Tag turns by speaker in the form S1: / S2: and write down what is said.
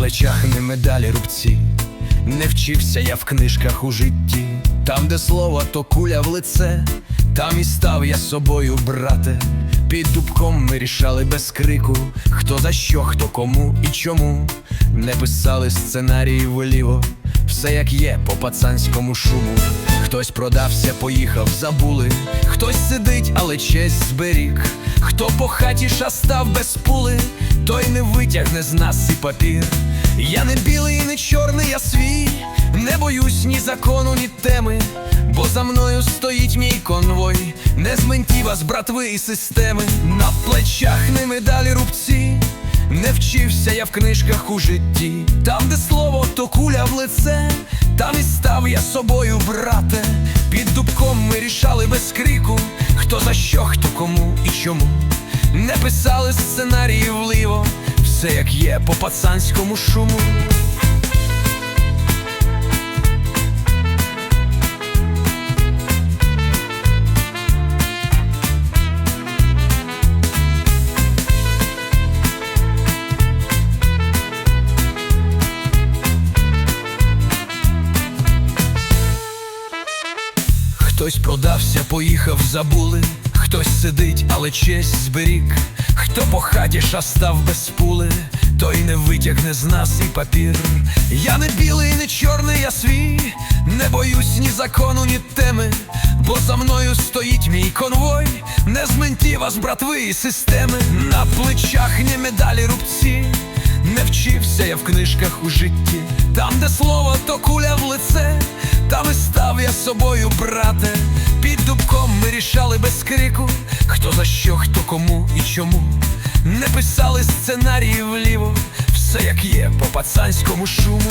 S1: плечах не медалі рубці, не вчився я в книжках у житті. Там, де слово, то куля в лице, там і став я собою, брате. Під дубком ми рішали без крику, хто за що, хто кому і чому. Не писали сценарії вліво, все як є по пацанському шуму. Хтось продався, поїхав, забули, хтось сидить, але честь зберіг. Хто по хаті шастав без пули, той не витягне з нас і папір. Я не білий, і не чорний, я свій, не боюсь ні закону, ні теми, бо за мною стоїть мій конвой, не з ментів, а з братви і системи. На плечах не медалі рубці. Не вчився я в книжках у житті, там, де слово, то куля в лице, там і став я собою, брате. Під дубком ми рішали без крику, хто за що, писали сценарії вліво, все як є по пацанському шуму. Хтось продався, поїхав, забули, хтось сидить, але честь зберіг. Хто по хаті шастав без пули, той не витягне з нас і папір. Я не білий, не чорний, я свій, не боюсь ні закону, ні теми, бо за мною стоїть мій конвой, не з ментів, а з братви і системи. На плечах не медалі рубці. Не вчився я в книжках у житті, там, де слово, то куля в лице, там і став я собою, брате. Дубком ми рішали без крику, хто за що, хто кому і чому. Не писали сценарії вліво, все як є по пацанському шуму.